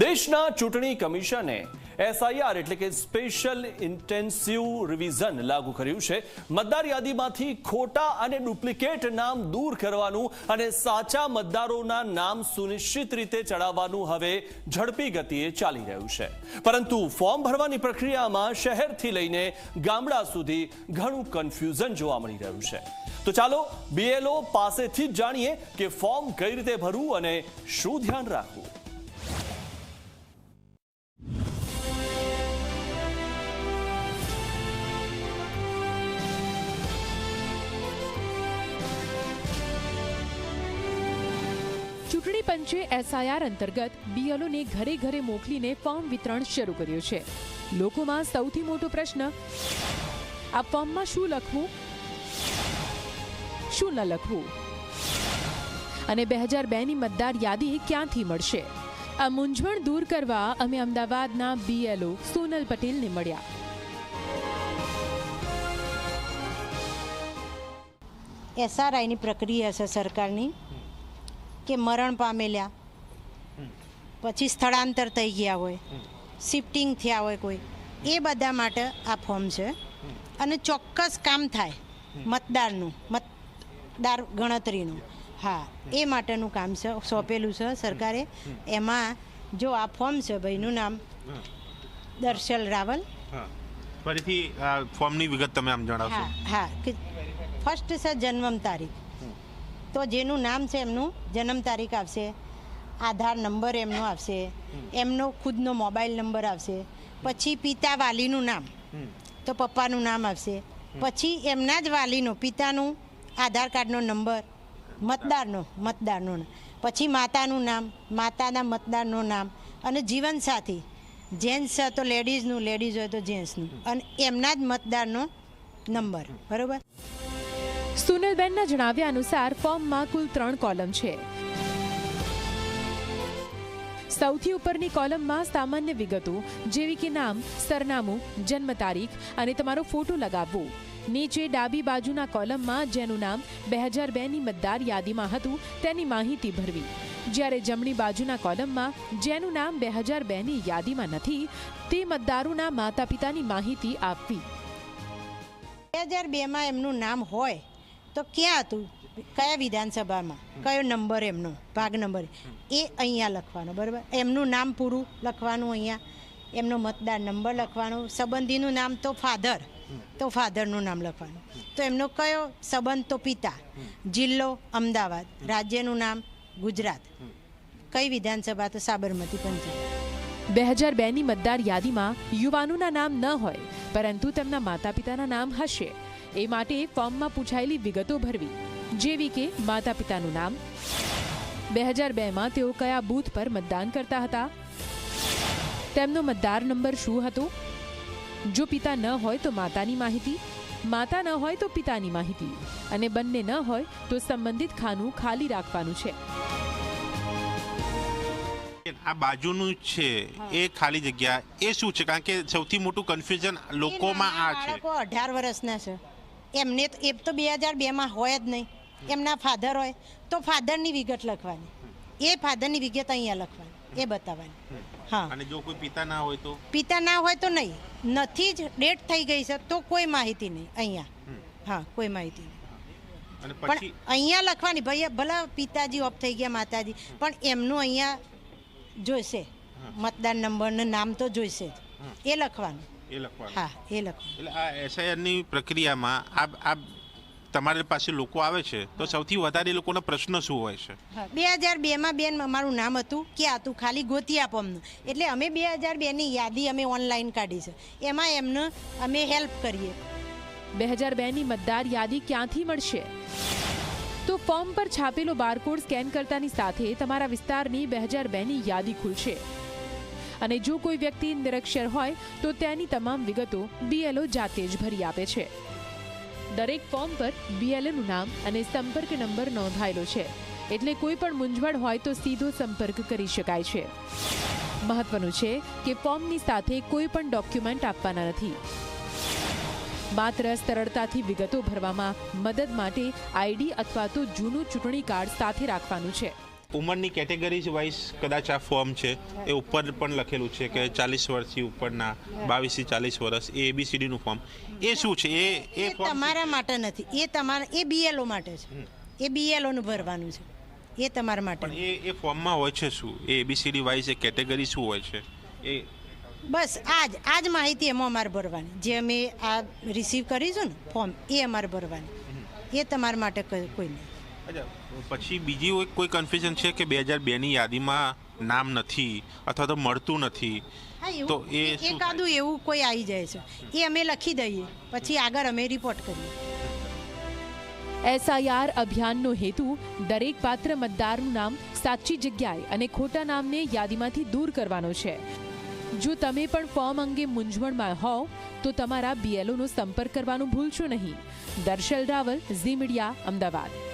દેશના ચૂંટણી કમિશને એસઆઈઆર એટલે કે સ્પેશિયલ ઇન્ટેન્સિવ રિવિઝન લાગુ કર્યું છે. મતદાર યાદીમાંથી ખોટા અને ડુપ્લિકેટ નામ દૂર કરવાનું અને સાચા મતદારોના નામ સુનિશ્ચિત રીતે ચડાવવાનું હવે ઝડપી ગતિએ ચાલી રહ્યું છે. પરંતુ ફોર્મ ભરવાની પ્રક્રિયામાં શહેરથી લઈને ગામડા સુધી ઘણું કન્ફ્યુઝન જોવા મળી રહ્યું છે. તો ચાલો બીએલઓ પાસેથી જ જાણીએ કે ફોર્મ કઈ રીતે ભરવું અને શું ધ્યાન રાખવું. ચૂંટણી પંચે એસઆઈઆર અંતર્ગત બીએલઓને ઘરે ઘરે મોકલીને ફોર્મ વિતરણ શરૂ કર્યું છે. લોકોમાં સૌથી મોટો પ્રશ્ન, આ ફોર્મમાં શું લખવું? શું ન લખવું? અને બે હજાર બેની મતદાર યાદી ક્યાંથી મળશે? આ મૂંઝવણ દૂર કરવા અમે અમદાવાદના બીએલઓ સોનલ પટેલને મળ્યા. એસઆરઆઈની પ્રક્રિયા છે સરકારની. કે મરણ પામેલા. પછી સ્થળાંતર થઈ ગયા હોય. શિફ્ટિંગ થયા હોય કોઈ. એ બધા માટે આ ફોર્મ છે. અને ચોક્કસ કામ થાય. મતદારનું. મતદાર ગણતરીનું. હા એ માટેનું કામ છે. સોંપેલું છે સરકારે. એમાં જો આ ફોર્મ છે ભાઈનું નામ દર્શલ રાવલ. ફરીથી ફોર્મની વિગત તમે આમ જણાવશો. હા હા. કે ફર્સ્ટ છે જન્મ તારીખ. તો જેનું નામ છે એમનું જન્મ તારીખ આવશે આધાર નંબર એમનો આવશે એમનો ખુદનો મોબાઈલ નંબર આવશે પછી પિતા વાલીનું નામ તો પપ્પાનું નામ આવશે. પછી એમના જ વાલીનો પિતાનું આધાર કાર્ડનો નંબર મતદારનો મતદારનો. પછી માતાનું નામ માતાના મતદારનું નામ અને જીવનસાથી. જેન્ટ્સ હોય તો લેડીઝનું લેડીઝ હોય તો જેન્ટ્સનું. અને એમના જ મતદારનો નંબર. બરોબર? સુનલબેનના જણાવ્યા અનુસાર ફોર્મમાં કુલ ત્રણ કોલમ છે. સૌથી ઉપરની કોલમમાં સામાન્ય વિગતો, જેવી કે નામ, સરનામું, જન્મ તારીખ અને તમારો ફોટો લગાવવો. નીચે ડાબી બાજુના કોલમમાં જેનું નામ બે હજાર બેની મતદાર યાદીમાં હતું, તેની માહિતી ભરવી. જ્યારે જમણી બાજુના કોલમમાં જેનું નામ બે હજાર બેની યાદીમાં નથી, તે મતદારોના માતા પિતાની માહિતી આપવી. બે હજાર બેમાં એમનું નામ હોય તો ક્યાં હતું? કયા વિધાનસભામાં? કયો નંબર એમનો? ભાગ નંબર? એ અહીંયા લખવાનો, બરાબર? એમનું નામ પૂરું લખવાનું અહીંયા. એમનો મતદાર નંબર લખવાનો. સંબંધીનું નામ તો ફાધર. તો ફાધરનું નામ લખવાનું. તો એમનો કયો? સંબંધ તો પિતા. જિલ્લો અમદાવાદ. રાજ્યનું નામ ગુજરાત. કઈ વિધાનસભા? તો સાબરમતી પંચાયત બે હજાર બેની મતદાર યાદીમાં યુવાનોના નામ ન હોય, પરંતુ તેમના માતા પિતાના નામ હશે. એ માટે ફોર્મમાં પૂછાયેલી વિગતો ભરવી. જેવી કે માતા પિતાનું નામ. બે હજાર બેમાં તેઓ કયા બૂથ પર મતદાન કરતા હતા? તેમનો મતદાર નંબર શું હતો? જો પિતા ન હોય તો માતાની માહિતી માતા ન હોય તો પિતાની માહિતી અને બંને ન હોય તો સંબંધિત ખાનું ખાલી રાખવાનું છે. આ બાજુનું છે. એ ખાલી જગ્યા. એ શું છે? કારણ કે સૌથી મોટું કન્ફ્યુઝન લોકોમાં આ છે. અઢાર વર્ષના છે. એમને એ તો બે હજાર બેમાં હોય જ નહીં. એમના ફાધર હોય. તો ફાધરની વિગત લખવાની. એ ફાધરની વિગત અહીંયા લખવાની. એ બતાવવાની. હા. અને જો કોઈ પિતા ના હોય તો? પિતા ના હોય તો નહીં. નથી જ ડેટ થઈ ગઈ છે તો કોઈ માહિતી નહીં અહીંયા. હા કોઈ માહિતી નહીં. પણ અહીંયા લખવાની ભાઈ ભલા પિતાજી ઓફ થઈ ગયા માતાજી. પણ એમનું અહીંયા જોઈશે. મતદાર નંબરનું નામ તો જોઈશે જ. એ લખવાનું. એ લખવાનું. હા એ લખવાનું. એટલે આ એસઆઈઆરની પ્રક્રિયામાં આ આ તમારી પાસે લોકો આવે છે તો સૌથી વધારે એ લોકોના પ્રશ્ન શું હોય છે? બે હજાર બેમાં બેન અમારું નામ હતું ક્યાં હતું ખાલી ગોતી આપો અમને. એટલે અમે બે હજાર બેની યાદી અમે ઓનલાઈન કાઢી છે. એમાં એમને અમે હેલ્પ કરીએ. બે હજાર બેની મતદાર યાદી ક્યાંથી મળશે? તો ફોર્મ પર છાપેલો બારકોડ સ્કેન કરતાની સાથે તમારા વિસ્તારની બે હજાર બેની યાદી ખુલશે. અને જો કોઈ વ્યક્તિ નિરક્ષર હોય, તો તેની તમામ વિગતો બીએલઓ જાતે જ ભરી આપે છે. દરેક ફોર્મ પર બીએલઓનું નામ અને સંપર્ક નંબર નોંધાયેલો છે. એટલે કોઈ પણ મૂંઝવણ હોય તો સીધો સંપર્ક કરી શકાય છે. મહત્વનું છે કે ફોર્મની સાથે કોઈ પણ ડોક્યુમેન્ટ આપવાના નથી. માત્ર સરળતાથી વિગતો ભરવામાં મદદ માટે આઈડી અથવા તો જૂનું ચૂંટણી કાર્ડ સાથે રાખવાનું છે. ઉંમરની કેટેગરીઝ વાઇઝ કદાચ આ ફોર્મ છે એ ઉપર પણ લખેલું છે કે ચાલીસ વર્ષથી ઉપરના બાવીસથી ચાલીસ વર્ષ એ એબીસીડીનું ફોર્મ એ શું છે? એ એ તમારા માટે નથી. એ તમારા એ બીએલઓ માટે છે. એ બીએલઓનું ભરવાનું છે. એ તમારા માટે એ એ ફોર્મમાં હોય છે શું? એ A B C D wise A category શું હોય છે? એ બસ આજ આજ માહિતી એમાં અમારે ભરવાની. જે અમે આ રિસીવ કરીશું ને ફોર્મ એ અમારે ભરવાની. એ તમારા માટે કોઈ કોઈ નહીં. પછી બીજી એક કોઈ કન્ફ્યુઝન છે કે બે હજાર બેની યાદીમાં નામ નથી અથવા તો મળતું નથી? તો એ એ- એકાદું એવું કોઈ આવી જાય છે. એ અમે લખી દઈએ. પછી આગળ અમે રિપોર્ટ કરીએ. એસઆઈઆર અભિયાનનો હેતુ દરેક પાત્ર મતદારનું નામ સાચી જગ્યાએ અને ખોટા નામને યાદીમાંથી દૂર કરવાનો છે. જો તમે પણ ફોર્મ અંગે મૂંઝવણમાં હોવ તો તમારા બીએલઓનો સંપર્ક કરવાનું ભૂલશો નહીં. દર્શલ રાવલ ઝી મીડિયા અમદાવાદ.